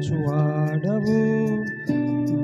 స్థిరపరచువాడవు.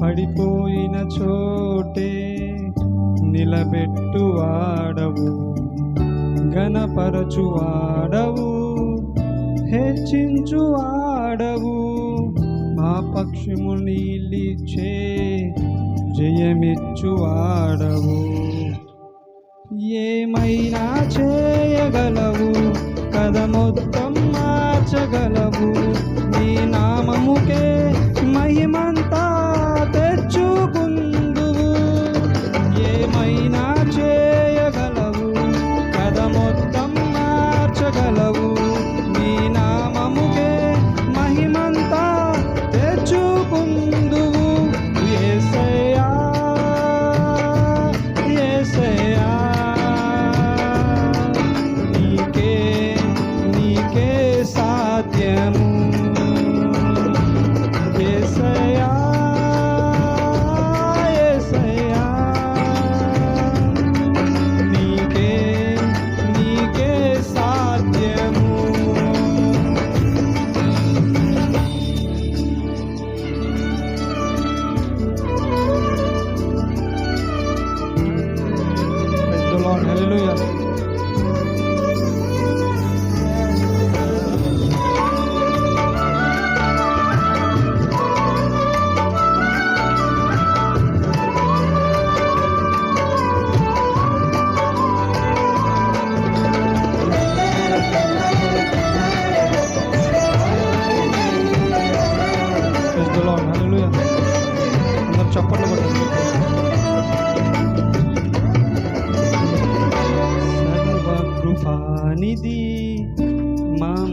పడిపోయిన చోటే నిలబెట్టువాడవు ఘనపరచువాడవు హెచ్చించువాడవు మా పక్షము నీలిచ్చే జయమిచ్చువాడవు ఏమైనా చేయగలవు కథ మొత్తం మార్చగలవు. నీ నామముకే మహిమంత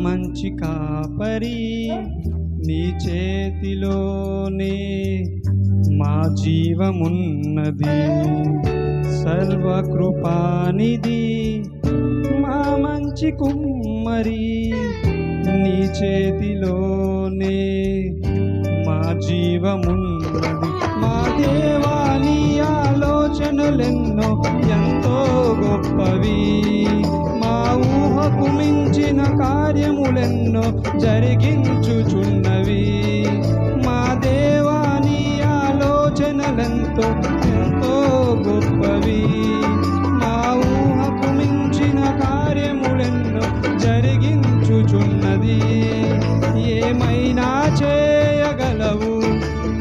మంచి కాపరి నీ చేతిలోనే మా జీవమున్నది. సర్వకృపానిది మా మంచి కుమ్మరి నీ చేతిలోనే మా జీవమున్నది. మా దేవాని ఆలోచనలెన్నో ఎంతో గొప్పవి. కార్యములెన్నో జరిగించుచున్నవి. మా దేవాని ఆలోచనలెంతో ఎంతో గొప్పవి. మా ఊహకు మించిన కార్యములెన్నో జరిగించుచున్నది. ఏమైనా చేయగలవు?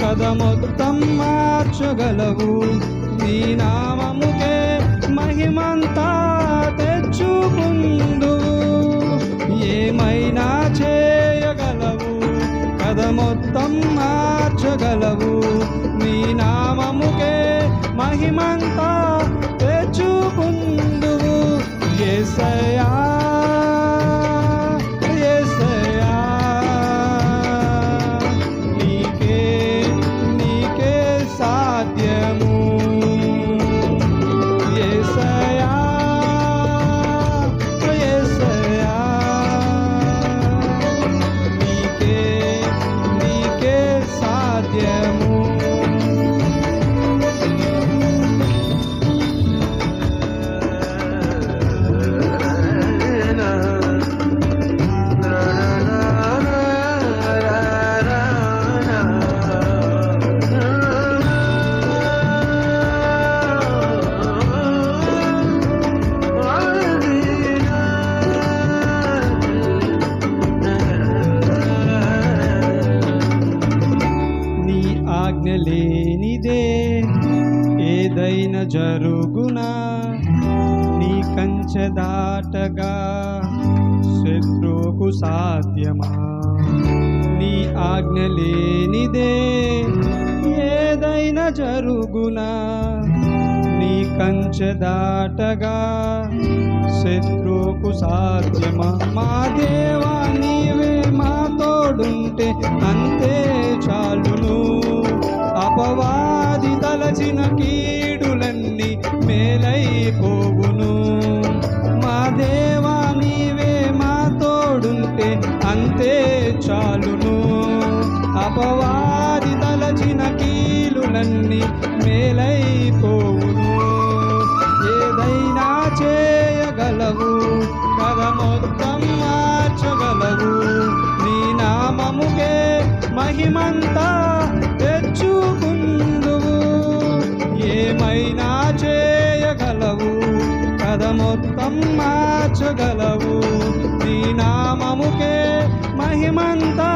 కథ మొత్తం మార్చగలవు? నీ నామము మార్చగలవు నీ నామముకే మహిమంతా తెచ్చుకుందువు. యేసయ్యా కంచె దాటగా శత్రువుకు సాధ్యమా? నీ ఆజ్ఞ లేనిదే ఏదైనా జరుగునా? నీ కంచె దాటగా శత్రువుకు సాధ్యమా? మా దేవా నీవే మా తోడుంటే అంతే చాలును. అపవాది తలచిన కీడులన్నీ మేలైపో అంతే చాలును. అపవాది తలచిన కీలులన్నీ మేలైపోవును. ఏదైనా చేయగలవు కథ మొత్తం మార్చగలవు. నీ నామముకే మహిమంతా మొత్తం మార్చగలవు నీ నామముకే మహిమంతా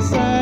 say